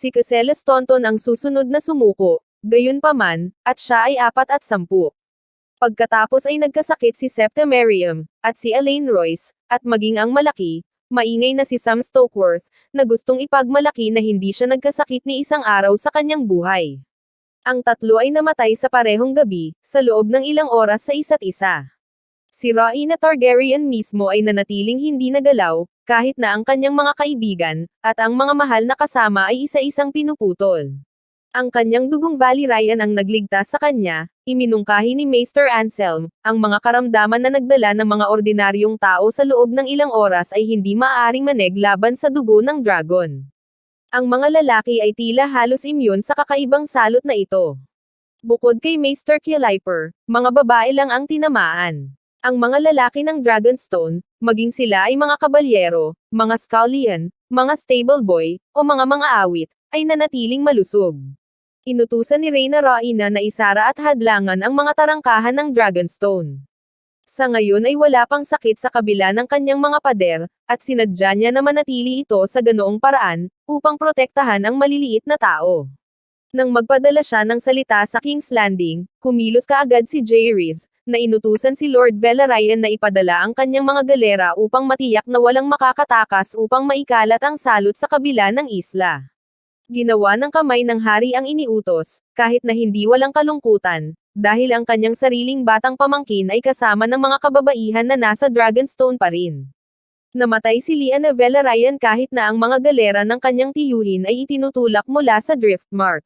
Si Caseles Tonton ang susunod na sumuko, gayunpaman, at siya ay apat at sampu. Pagkatapos ay nagkasakit si Septemerium, at si Elaine Royce, at maging ang malaki, maingay na si Sam Stokeworth, na gustong ipagmalaki na hindi siya nagkasakit ni isang araw sa kanyang buhay. Ang tatlo ay namatay sa parehong gabi, sa loob ng ilang oras sa isa't isa. Si Rhaena Targaryen mismo ay nanatiling hindi nagalaw, kahit na ang kanyang mga kaibigan, at ang mga mahal na kasama ay isa-isang pinuputol. Ang kanyang dugong Valyrian ang nagligtas sa kanya, iminungkahi ni Maester Anselm, ang mga karamdaman na nagdala ng mga ordinaryong tao sa loob ng ilang oras ay hindi maaaring maneg laban sa dugo ng dragon. Ang mga lalaki ay tila halos imyon sa kakaibang salot na ito. Bukod kay Maester Kiliper, mga babae lang ang tinamaan. Ang mga lalaki ng Dragonstone, maging sila ay mga kabalyero, mga scullion, mga stable boy, o mga mga awit, ay nanatiling malusog. Inutusan ni Reyna Rhaena na isara at hadlangan ang mga tarangkahan ng Dragonstone. Sa ngayon ay wala pang sakit sa kabila ng kanyang mga pader, at sinadya niya na manatili ito sa ganoong paraan, upang protektahan ang maliliit na tao. Nang magpadala siya ng salita sa King's Landing, kumilos kaagad si Jaehaerys, na inutusan si Lord Velaryon na ipadala ang kanyang mga galera upang matiyak na walang makakatakas upang maikalat ang salot sa kabila ng isla. Ginawa ng kamay ng hari ang iniutos, kahit na hindi walang kalungkutan, dahil ang kanyang sariling batang pamangkin ay kasama ng mga kababaihan na nasa Dragonstone pa rin. Namatay si Lyanna Velaryon kahit na ang mga galera ng kanyang tiyuhin ay itinutulak mula sa Driftmark.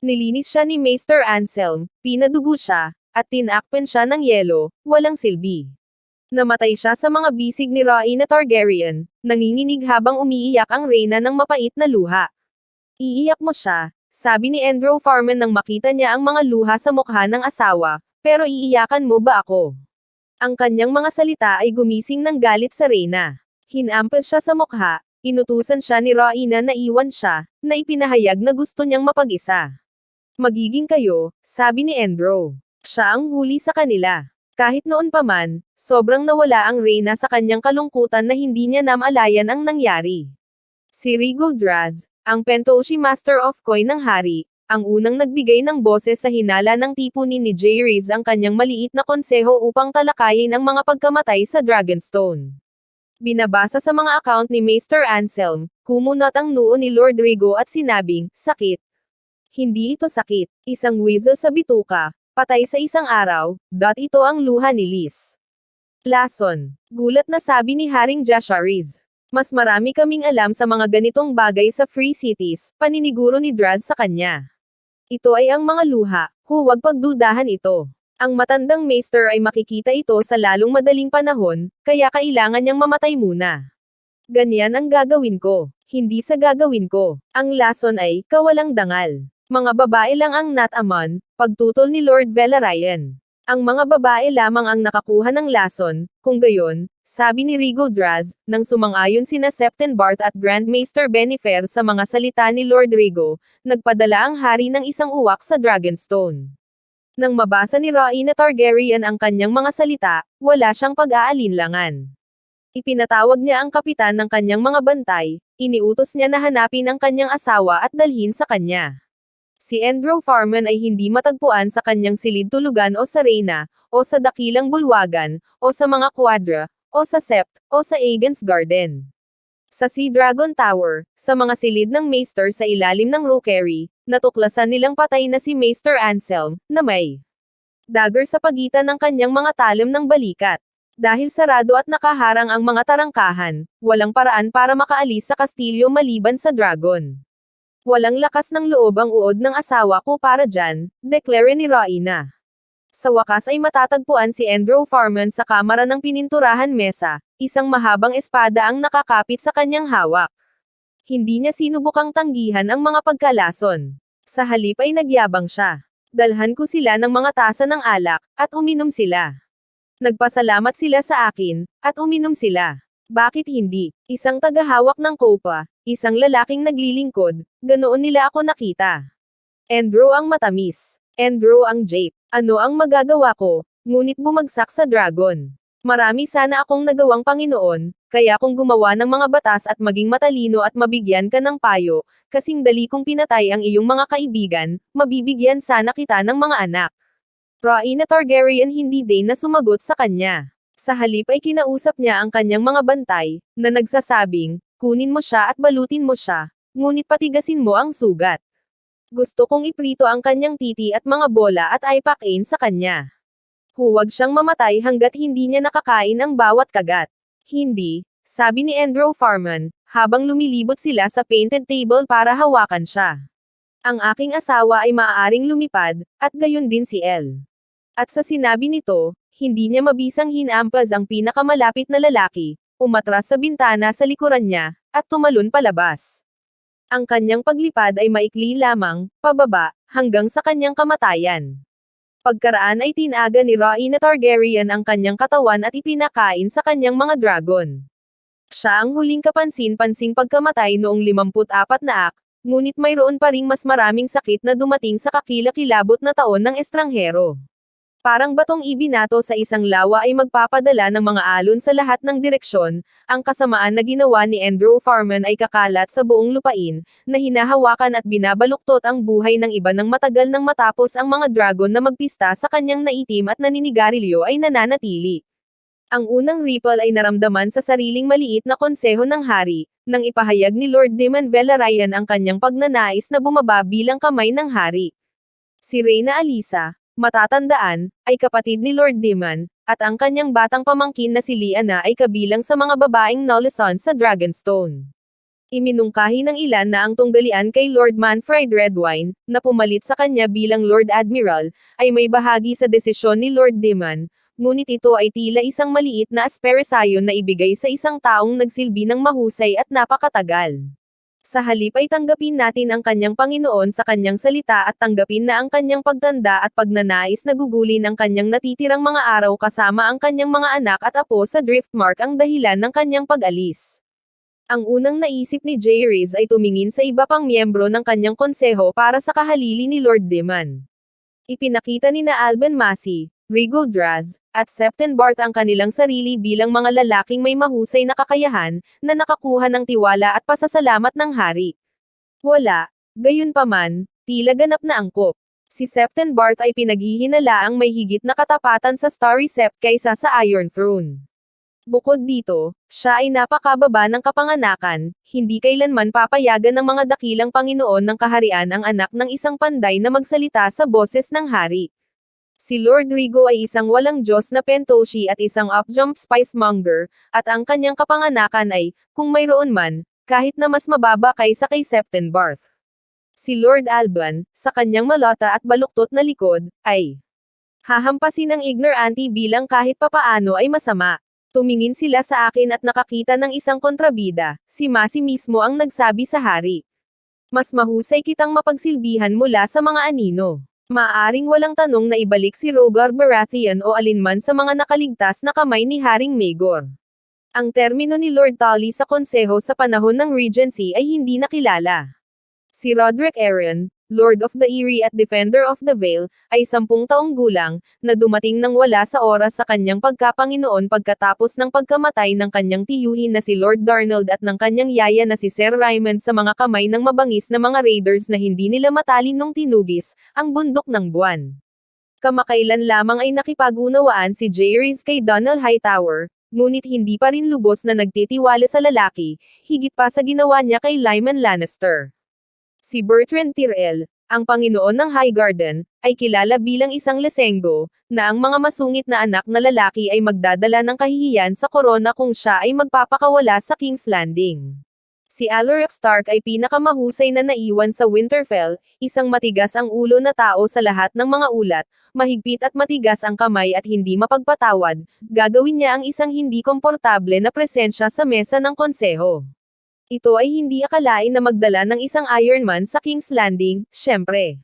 Nilinis siya ni Maester Anselm, pinadugo siya, at tinakpen siya ng yelo, walang silbi. Namatay siya sa mga bisig ni Rhaena Targaryen, nanginginig habang umiiyak ang reyna ng mapait na luha. Iiyak mo siya, sabi ni Andrew Farman nang makita niya ang mga luha sa mukha ng asawa, pero iiyakan mo ba ako? Ang kanyang mga salita ay gumising ng galit sa reyna. Hinampal siya sa mukha, inutusan siya ni Rhaena na iwan siya, na ipinahayag na gusto niyang mapag-isa. Magiging kayo, sabi ni Andrew. Siya ang huli sa kanila. Kahit noon pa man, sobrang nawala ang Reyna sa kanyang kalungkutan na hindi niya namalayan ang nangyari. Si Rigo Draz, ang Pentoshi Master of Coin ng hari, ang unang nagbigay ng boses sa hinala ng tipunin ni Jaehaerys ang kanyang maliit na konseho upang talakayin ang mga pagkamatay sa Dragonstone. Binabasa sa mga account ni Maester Anselm, kumunat ang noo ni Lord Rigo at sinabing, sakit. Hindi ito sakit, isang weasel sa bituka, patay sa isang araw, dot ito ang luha ni Liz. Lason, gulat na sabi ni Haring Jasharis. Mas marami kaming alam sa mga ganitong bagay sa Free Cities, paniniguro ni Draz sa kanya. Ito ay ang mga luha, huwag pagdudahan ito. Ang matandang maester ay makikita ito sa lalong madaling panahon, kaya kailangan niyang mamatay muna. Ganyan ang gagawin ko. Hindi sa gagawin ko. Ang lason ay, kawalang dangal. Mga babae lang ang not amon, pagtutol ni Lord Velaryon. Ang mga babae lamang ang nakakuha ng lason, kung gayon, sabi ni Rigo Draz, nang sumang-ayon sina Septon Bart at Grand Maester Benifer sa mga salita ni Lord Rigo, nagpadala ang hari ng isang uwak sa Dragonstone. Nang mabasa ni Rhaena Targaryen ang kanyang mga salita, wala siyang pag-aalinlangan. Ipinatawag niya ang kapitan ng kanyang mga bantay, iniutos niya na hanapin ang kanyang asawa at dalhin sa kanya. Si Andrew Farman ay hindi matagpuan sa kanyang silid tulugan o sa Reyna, o sa dakilang bulwagan, o sa mga quadra, o sa Sept, o sa Aegon's Garden. Sa Sea Dragon Tower, sa mga silid ng Maester sa ilalim ng rookery, natuklasan nilang patay na si Maester Anselm, na may dagger sa pagitan ng kanyang mga talim ng balikat. Dahil sarado at nakaharang ang mga tarangkahan, walang paraan para makaalis sa kastilyo maliban sa dragon. Walang lakas ng loob ang uod ng asawa ko para dyan, deklara ni Rhaena. Sa wakas ay matatagpuan si Andrew Farman sa kamara ng pininturahan mesa, isang mahabang espada ang nakakapit sa kanyang hawak. Hindi niya sinubukang tanggihan ang mga pagkalason. Sa halip ay nagyabang siya. Dalhan ko sila ng mga tasa ng alak, at uminom sila. Nagpasalamat sila sa akin, at uminom sila. Bakit hindi? Isang tagahawak ng kopa, isang lalaking naglilingkod, ganoon nila ako nakita. Andrew ang matamis. Andrew ang jape. Ano ang magagawa ko, ngunit bumagsak sa dragon. Marami sana akong nagawang Panginoon, kaya kung gumawa ng mga batas at maging matalino at mabigyan ka ng payo, kasing dali kong pinatay ang iyong mga kaibigan, mabibigyan sana kita ng mga anak. Rhaena Targaryen hindi din na sumagot sa kanya. Sa halip ay kinausap niya ang kanyang mga bantay, na nagsasabing, kunin mo siya at balutin mo siya, ngunit patigasin mo ang sugat. Gusto kong iprito ang kanyang titi at mga bola at ipakain sa kanya. Huwag siyang mamatay hanggat hindi niya nakakain ang bawat kagat. Hindi, sabi ni Andrew Farman, habang lumilibot sila sa painted table para hawakan siya. Ang aking asawa ay maaaring lumipad, at gayon din si El. At sa sinabi nito, hindi niya mabisang hinampas ang pinakamalapit na lalaki, umatras sa bintana sa likuran niya, at tumalon palabas. Ang kanyang paglipad ay maikli lamang, pababa, hanggang sa kanyang kamatayan. Pagkaraan ay tinaga ni Rhaena Targaryen ang kanyang katawan at ipinakain sa kanyang mga dragon. Siya ang huling kapansin-pansing pagkamatay noong 54 na ak, ngunit mayroon pa ring mas maraming sakit na dumating sa kakilakilabot na taon ng estranghero. Parang batong ibinato sa isang lawa ay magpapadala ng mga alon sa lahat ng direksyon, ang kasamaan na ginawa ni Andrew Farman ay kakalat sa buong lupain, na hinahawakan at binabaluktot ang buhay ng iba ng matagal nang matapos ang mga dragon na magpista sa kanyang naitim at naninigarilyo ay nananatili. Ang unang ripple ay naramdaman sa sariling maliit na konseho ng hari, nang ipahayag ni Lord Demon Velaryon ang kanyang pagnanais na bumaba bilang kamay ng hari. Si Reyna Alisa, matatandaan, ay kapatid ni Lord Demon, at ang kanyang batang pamangkin na si Lyanna ay kabilang sa mga babaeng Nolison sa Dragonstone. Iminungkahi ng ilan na ang tunggalian kay Lord Manfred Redwine, na pumalit sa kanya bilang Lord Admiral, ay may bahagi sa desisyon ni Lord Demon, ngunit ito ay tila isang maliit na asperesayon na ibigay sa isang taong nagsilbi ng mahusay at napakatagal. Sa halip ay tanggapin natin ang kanyang Panginoon sa kanyang salita at tanggapin na ang kanyang pagtanda at pagnanais na gugulin ang kanyang natitirang mga araw kasama ang kanyang mga anak at apo sa Driftmark ang dahilan ng kanyang pag-alis. Ang unang naisip ni Jay Riz ay tumingin sa iba pang miyembro ng kanyang konseho para sa kahalili ni Lord Demon. Ipinakita ni na Alban Massey, Rigo Draz, at Septon Barth ang kanilang sarili bilang mga lalaking may mahusay na kakayahan, na nakakuha ng tiwala at pasasalamat ng hari. Wala, gayon paman, tila ganap na angkop. Si Septon Barth ay pinaghihinalaang may higit na katapatan sa Starry Sept kaysa sa Iron Throne. Bukod dito, siya ay napakababa ng kapanganakan, hindi kailanman papayagan ng mga dakilang Panginoon ng kaharian ang anak ng isang panday na magsalita sa boses ng hari. Si Lord Rigo ay isang walang Diyos na pentoshi at isang upjump spice monger, at ang kanyang kapanganakan ay, kung mayroon man, kahit na mas mababa kaysa kay Septon Barth. Si Lord Alban, sa kanyang malota at baluktot na likod, ay hahampasin ng ignorante bilang kahit papaano ay masama. Tumingin sila sa akin at nakakita ng isang kontrabida, si Masi mismo ang nagsabi sa hari. Mas mahusay kitang mapagsilbihan mula sa mga anino. Maaring walang tanong na ibalik si Rogar Baratheon o alinman sa mga nakaligtas na kamay ni Haring Maegor. Ang termino ni Lord Tully sa konseho sa panahon ng Regency ay hindi nakilala. Si Roderick Arryn, Lord of the Eyrie at Defender of the Vale, ay sampung taong gulang, na dumating nang wala sa oras sa kanyang pagkapanginoon pagkatapos ng pagkamatay ng kanyang tiyuhin na si Lord Darnold at ng kanyang yaya na si Sir Raymond sa mga kamay ng mabangis na mga raiders na hindi nila matalin nung tinugis, ang bundok ng buwan. Kamakailan lamang ay nakipagunawaan si Jaehaerys kay Donald Hightower, ngunit hindi pa rin lubos na nagtitiwala sa lalaki, higit pa sa ginawa niya kay Lyman Lannister. Si Bertrand Tyrell, ang Panginoon ng Highgarden, ay kilala bilang isang lesenggo, na ang mga masungit na anak na lalaki ay magdadala ng kahihiyan sa korona kung siya ay magpapakawala sa King's Landing. Si Alaric Stark ay pinakamahusay na naiwan sa Winterfell, isang matigas ang ulo na tao sa lahat ng mga ulat, mahigpit at matigas ang kamay at hindi mapagpatawad, gagawin niya ang isang hindi komportable na presensya sa mesa ng konseho. Ito ay hindi akalain na magdala ng isang Iron Man sa King's Landing, syempre.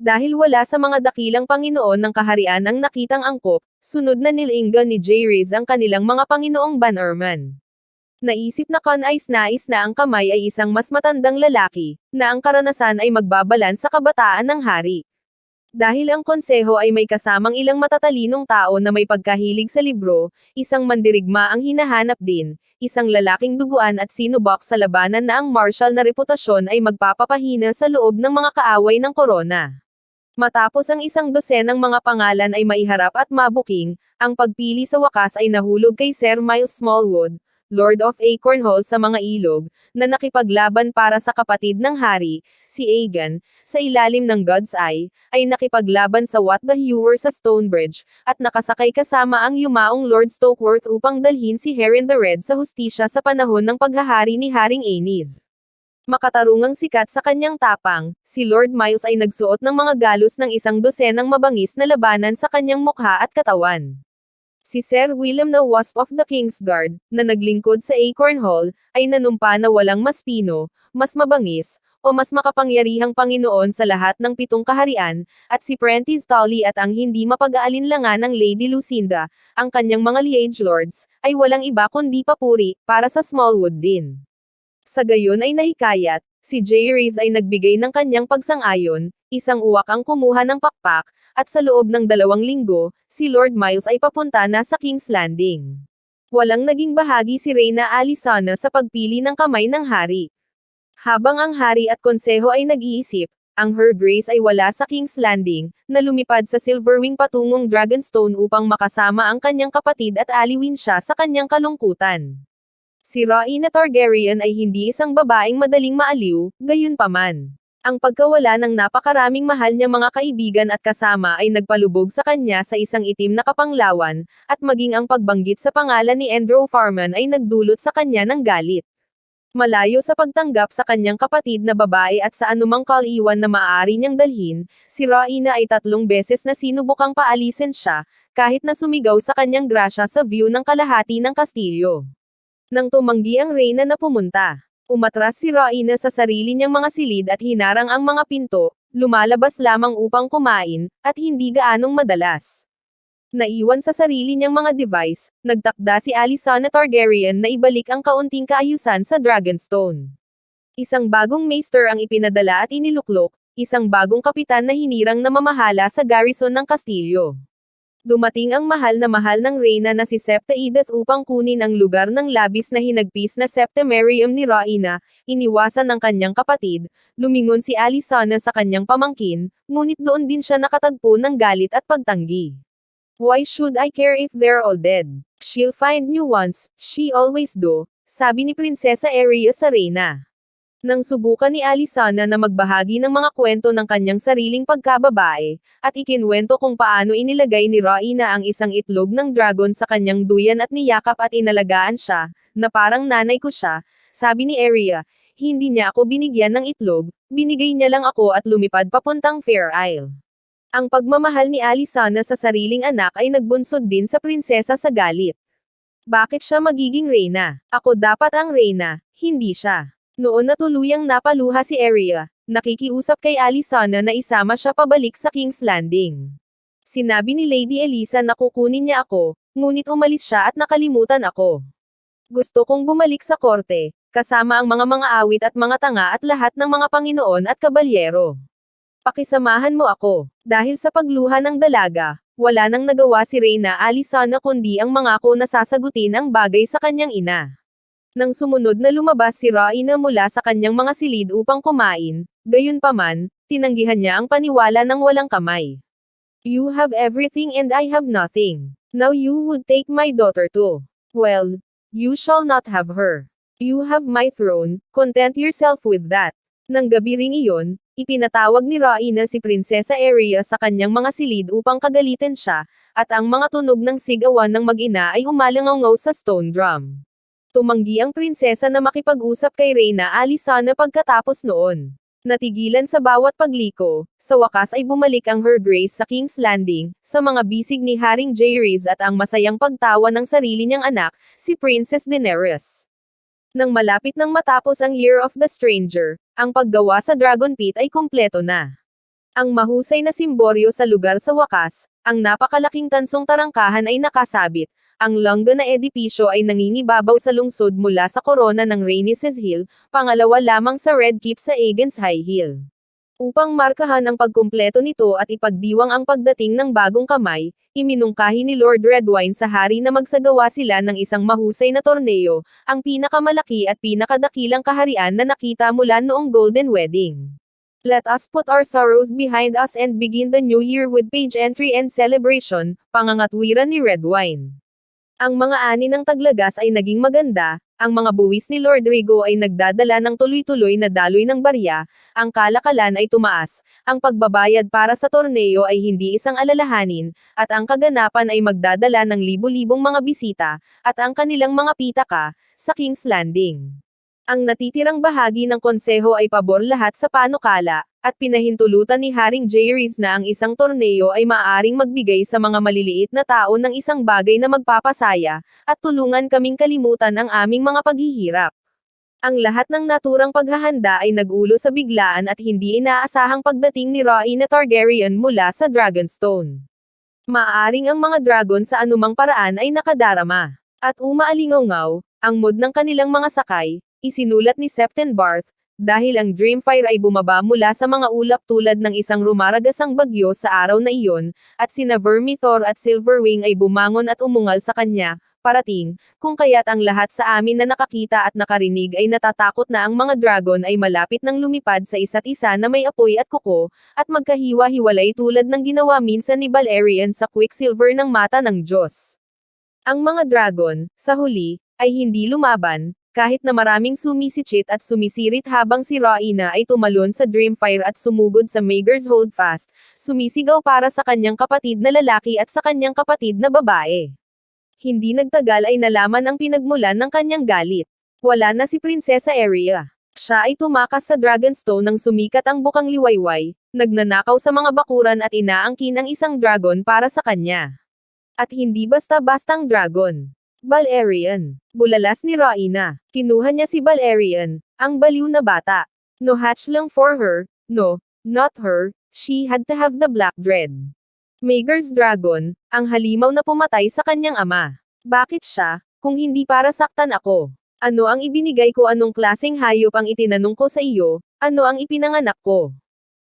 Dahil wala sa mga dakilang Panginoon ng kaharian ang nakitang angkop, sunod na nilinggan ni Jaehaerys ang kanilang mga Panginoong Bannerman. Naisip na kanais-nais na ang kamay ay isang mas matandang lalaki, na ang karanasan ay magbabalan sa kabataan ng hari. Dahil ang konseho ay may kasamang ilang matatalinong tao na may pagkahilig sa libro, isang mandirigma ang hinahanap din, isang lalaking duguan at sinubok sa labanan na ang martial na reputasyon ay magpapapahina sa loob ng mga kaaway ng korona. Matapos ang isang dosenang mga pangalan ay maiharap at mabuking, ang pagpili sa wakas ay nahulog kay Sir Miles Smallwood, Lord of Acorn Hall sa mga ilog, na nakipaglaban para sa kapatid ng hari, si Aegon, sa ilalim ng God's Eye, ay nakipaglaban sa What the Hewer sa Stonebridge, at nakasakay kasama ang yumaong Lord Stokeworth upang dalhin si Heron the Red sa hustisya sa panahon ng paghahari ni Haring Aenys. Makatarungang sikat sa kanyang tapang, si Lord Miles ay nagsuot ng mga galos ng isang dosenang mabangis na labanan sa kanyang mukha at katawan. Si Sir William na Wasp of the Kingsguard, na naglingkod sa Acorn Hall, ay nanumpa na walang mas pino, mas mabangis, o mas makapangyarihang Panginoon sa lahat ng pitong kaharian, at si Prentice Tully at ang hindi mapag-aalinlangan ng Lady Lucinda, ang kanyang mga liege lords, ay walang iba kundi papuri, para sa Smallwood din. Sa gayon ay nahikayat, si J. Rees ay nagbigay ng kanyang pagsang-ayon, isang uwak ang kumuha ng pakpak, at sa loob ng dalawang linggo, si Lord Miles ay papunta na sa King's Landing. Walang naging bahagi si Reyna Alisana sa pagpili ng kamay ng hari. Habang ang hari at konseho ay nag-iisip, ang Her Grace ay wala sa King's Landing, na lumipad sa Silverwing patungong Dragonstone upang makasama ang kanyang kapatid at aliwin siya sa kanyang kalungkutan. Si Rhaena Targaryen ay hindi isang babaeng madaling maaliw, gayon paman. Ang pagkawala ng napakaraming mahal niya mga kaibigan at kasama ay nagpalubog sa kanya sa isang itim na kapanglawan, at maging ang pagbanggit sa pangalan ni Andrew Farman ay nagdulot sa kanya ng galit. Malayo sa pagtanggap sa kanyang kapatid na babae at sa anumang kaliwan na maaari niyang dalhin, si Rhaena ay tatlong beses na sinubukang paalisin siya, kahit na sumigaw sa kanyang grasya sa view ng kalahati ng kastilyo. Nang tumanggi ang Reyna na pumunta, Umatras si Rhaena sa sarili niyang mga silid at hinarang ang mga pinto, lumalabas lamang upang kumain, at hindi gaanong madalas. Naiwan sa sarili niyang mga device, nagtakda si Alysanne Targaryen na ibalik ang kaunting kaayusan sa Dragonstone. Isang bagong maester ang ipinadala at iniluklok, isang bagong kapitan na hinirang na mamahala sa garrison ng kastilyo. Dumating ang mahal na mahal ng reyna na si Septa Edith upang kunin ang lugar ng labis na hinagpis na Septemerium ni Rhaena, iniwasan ng kanyang kapatid, lumingon si Alysanne sa kanyang pamangkin, ngunit doon din siya nakatagpo ng galit at pagtanggi. Why should I care if they're all dead? She'll find new ones, she always do, sabi ni Prinsesa Aria sa reyna. Nang subukan ni Alisana na magbahagi ng mga kwento ng kanyang sariling pagkababae, at ikinwento kung paano inilagay ni Rhaena ang isang itlog ng dragon sa kanyang duyan at niyakap at inalagaan siya, na parang nanay ko siya, sabi ni Arya, hindi niya ako binigyan ng itlog, binigay niya lang ako at lumipad papuntang Fair Isle. Ang pagmamahal ni Alisana sa sariling anak ay nagbunsod din sa prinsesa sa galit. Bakit siya magiging reyna? Ako dapat ang reyna, hindi siya. Noon na tuluyang napaluha si Arya, nakikiusap kay Alysanne na isama siya pabalik sa King's Landing. Sinabi ni Lady Elisa na kukunin niya ako, ngunit umalis siya at nakalimutan ako. Gusto kong bumalik sa korte, kasama ang mga mga awit at mga tanga at lahat ng mga panginoon at kabalyero. Pakisamahan mo ako, dahil sa pagluha ng dalaga, wala nang nagawa si Reyna Alisana kundi ang mangako na sasagutin ang bagay sa kanyang ina. Nang sumunod na lumabas si Rhaena mula sa kanyang mga silid upang kumain, gayunpaman, tinanggihan niya ang paniwala ng walang kamay. You have everything and I have nothing. Now you would take my daughter too. Well, you shall not have her. You have my throne, content yourself with that. Nang gabi ring iyon, ipinatawag ni Rhaena si Prinsesa Aria sa kanyang mga silid upang kagalitin siya, at ang mga tunog ng sigawan ng mag-ina ay umalangaw sa stone drum. Tumanggi ang prinsesa na makipag-usap kay Reyna Alisana pagkatapos noon. Natigilan sa bawat pagliko, sa wakas ay bumalik ang Her Grace sa King's Landing, sa mga bisig ni Haring Jaehaerys at ang masayang pagtawa ng sarili niyang anak, si Princess Daenerys. Nang malapit nang matapos ang Year of the Stranger, ang paggawa sa Dragon Pit ay kumpleto na. Ang mahusay na simboryo sa lugar sa wakas, ang napakalaking tansong tarangkahan ay nakasabit, ang longga na edipisyo ay nangingibabaw sa lungsod mula sa korona ng Rainices Hill, pangalawa lamang sa Red Keep sa Aegons High Hill. Upang markahan ang pagkumpleto nito at ipagdiwang ang pagdating ng bagong kamay, iminungkahi ni Lord Redwine sa hari na magsagawa sila ng isang mahusay na torneo, ang pinakamalaki at pinakadakilang kaharian na nakita mula noong Golden Wedding. Let us put our sorrows behind us and begin the new year with page entry and celebration, pangangatwiran ni Redwine. Ang mga ani ng taglagas ay naging maganda, ang mga buwis ni Lord Rigo ay nagdadala ng tuloy-tuloy na daloy ng barya, ang kalakalan ay tumaas, ang pagbabayad para sa torneo ay hindi isang alalahanin, at ang kaganapan ay magdadala ng libu-libong mga bisita, at ang kanilang mga pitaka, sa King's Landing. Ang natitirang bahagi ng konseho ay pabor lahat sa panukala, at pinahintulutan ni Haring Jayris na ang isang torneo ay maaaring magbigay sa mga maliliit na tao ng isang bagay na magpapasaya, at tulungan kaming kalimutan ang aming mga paghihirap. Ang lahat ng naturang paghahanda ay nagulo sa biglaan at hindi inaasahang pagdating ni Rhaena Targaryen mula sa Dragonstone. Maaring ang mga dragon sa anumang paraan ay nakadarama. At umaalingaw ang mood ng kanilang mga sakay, isinulat ni Septon Barth, dahil ang Dreamfire ay bumaba mula sa mga ulap tulad ng isang rumaragasang bagyo sa araw na iyon, at sina Vermithor at Silverwing ay bumangon at umungal sa kanya, parating, kung kaya't ang lahat sa amin na nakakita at nakarinig ay natatakot na ang mga dragon ay malapit ng lumipad sa isa't isa na may apoy at kuko, at magkahiwa-hiwalay tulad ng ginawa minsan ni Balerion sa Quicksilver ng mata ng Diyos. Ang mga dragon, sa huli, ay hindi lumaban, kahit na maraming sumisitchit at sumisirit habang si Rhaena ay tumalon sa Dreamfire at sumugod sa Maegor's Holdfast, sumisigaw para sa kanyang kapatid na lalaki at sa kanyang kapatid na babae. Hindi nagtagal ay nalaman ang pinagmulan ng kanyang galit. Wala na si Prinsesa Aria. Siya ay tumakas sa Dragonstone nang sumikat ang bukang liwayway, nagnanakaw sa mga bakuran at inaangkin ang isang dragon para sa kanya. At hindi basta-bastang dragon. Balerion. Bulalas ni Rhaena. Kinuha niya si Balerion, ang baliw na bata. No hatch lang for her, no, not her, she had to have the black dread. Maegor's dragon, ang halimaw na pumatay sa kanyang ama. Bakit siya, kung hindi para saktan ako? Ano ang ibinigay ko anong klaseng hayop ang itinanong ko sa iyo, ano ang ipinanganak ko?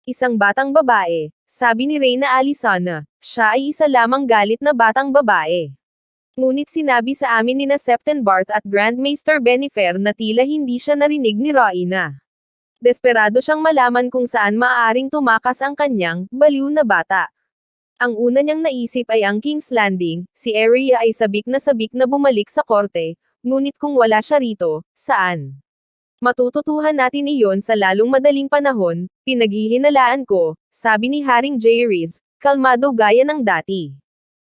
Isang batang babae, sabi ni Reyna Alisana, siya ay isa lamang galit na batang babae. Ngunit sinabi sa amin ni na Septon Barth at Grandmaster Benifer na tila hindi siya narinig ni Rhaena. Desperado siyang malaman kung saan maaaring tumakas ang kanyang, baliw na bata. Ang una niyang naisip ay ang King's Landing, si Arya ay sabik na sabik na bumalik sa korte, ngunit kung wala siya rito, saan? Matututuhan natin iyon sa lalong madaling panahon, pinaghihinalaan ko, sabi ni Haring Jayris, kalmado gaya ng dati.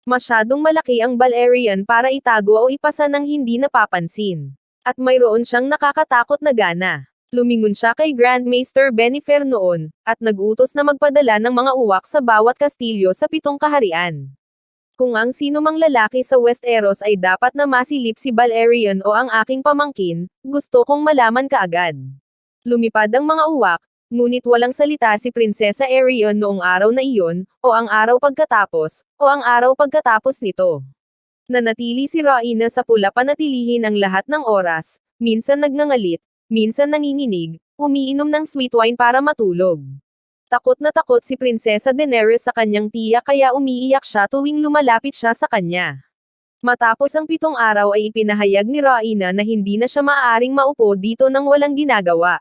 Masyadong malaki ang Balerion para itago o ipasa ng hindi napapansin. At mayroon siyang nakakatakot na gana. Lumingon siya kay Grandmaster Benifer noon, at nagutos na magpadala ng mga uwak sa bawat kastilyo sa pitong kaharian. Kung ang sino mang lalaki sa Westeros ay dapat na masilip si Balerion o ang aking pamangkin, gusto kong malaman kaagad. Lumipad ang mga uwak, Ngunit walang salita si Prinsesa Arion noong araw na iyon, o ang araw pagkatapos, o ang araw pagkatapos nito. Nanatili si Rhaena sa pula panatilihin ang lahat ng oras, minsan nagngangalit, minsan nanginginig, umiinom ng sweet wine para matulog. Takot na takot si Prinsesa Daenerys sa kanyang tiya kaya umiiyak siya tuwing lumalapit siya sa kanya. Matapos ang pitong araw ay ipinahayag ni Rhaena na hindi na siya maaaring maupo dito nang walang ginagawa.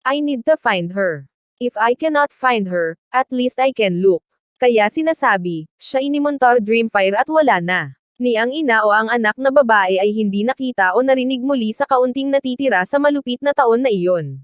I need to find her. If I cannot find her, at least I can look. Kaya sinasabi, siya inimontar Dreamfire at wala na. Ni ang ina o ang anak na babae ay hindi nakita o narinig muli sa kaunting natitira sa malupit na taon na iyon.